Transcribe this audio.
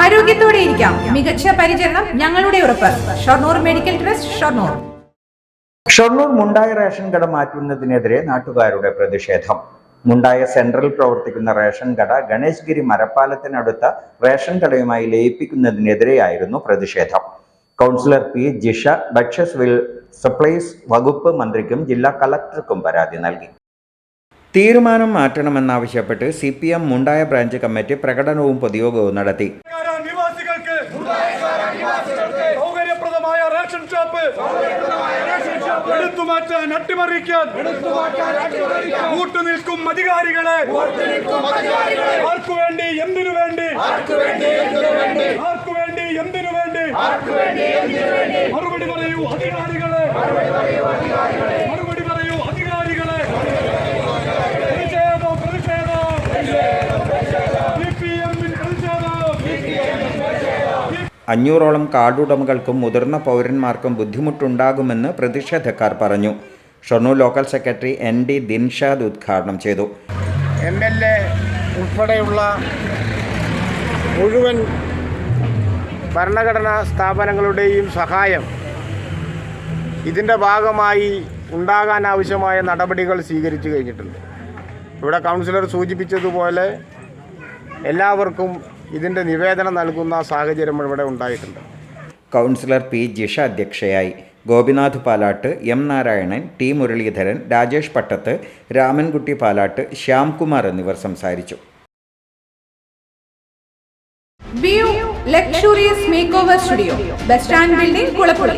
ആരോഗ്യത്തോടെ ഇരിക്കാം. മികച്ച പരിചരണം ഞങ്ങളുടെ ഉറപ്പ്. Shoranur medical trust Shoranur. Shoranur Mundaya ration കട മാറ്റുന്നതിനെതിരെ നാട്ടുകാരുടെ പ്രതിഷേധം. മുണ്ടായ സെൻട്രൽ പ്രവർത്തിക്കുന്ന റേഷൻ കട ഗണേശ്ഗിരി മരപ്പാലത്തിനടുത്ത റേഷൻ കടയുമായി ലയിപ്പിക്കുന്നതിനെതിരെയായിരുന്നു പ്രതിഷേധം. കൗൺസിലർ പി ജിഷ ഭക്ഷ്യസിവിൽ സപ്ലൈസ് വകുപ്പ് മന്ത്രിക്കും ജില്ലാ കളക്ടർക്കും പരാതി നൽകി. തീരുമാനം മാറ്റണമെന്നാവശ്യപ്പെട്ട് C P M Mundaya branch committee പ്രകടനവും പൊതുയോഗവും നടത്തി. റേഷൻ ഷോപ്പ് എടുത്തുമാറ്റാൻ അട്ടിമറിക്കാൻ. കൂട്ടുനിൽക്കും അധികാരികളെ. ആർക്കു വേണ്ടി എന്തിനു വേണ്ടി? ആർക്കു വേണ്ടി എന്തിനു വേണ്ടി മറുപടി പറയൂ അധികാരികളെ മറുപടി പറയൂ അധികാരികളെ പ്രതിഷേധം പ്രതിഷേധം സി പി എമ്മിൻ പ്രതിഷേധം അഞ്ഞൂറോളം കാർഡുടമകൾക്കും മുതിർന്ന പൗരന്മാർക്കും ബുദ്ധിമുട്ടുണ്ടാകുമെന്ന് പ്രതിഷേധക്കാർ പറഞ്ഞു. Shoranur local secretary N D Dinshad ഉദ്ഘാടനം ചെയ്തു. എം എൽ എ ഉൾപ്പെടെയുള്ള മുഴുവൻ ഭരണഘടനാ സ്ഥാപനങ്ങളുടെയും സഹായം ഇതിന്റെ ഭാഗമായി ഉണ്ടാകാൻ ആവശ്യമായ നടപടികൾ സ്വീകരിച്ചു കഴിഞ്ഞിട്ടുണ്ട്. ഇവിടെ കൗൺസിലർ സൂചിപ്പിച്ചതുപോലെ എല്ലാവർക്കും ഇതിന്റെ നിവേദനം നൽകുന്ന സാഹചര്യം ഇവിടെ ഉണ്ടായിട്ടുണ്ട്. കൗൺസിലർ പി ജിഷ അധ്യക്ഷയായി ഗോപിനാഥ് പാലാട്ട് എം നാരായണൻ ടി മുരളീധരൻ രാജേഷ് പട്ടത്ത് രാമൻകുട്ടി പാലാട്ട് ശ്യാംകുമാർ എന്നിവർ സംസാരിച്ചു. Luxurious makeover studio bus stand building Kulappully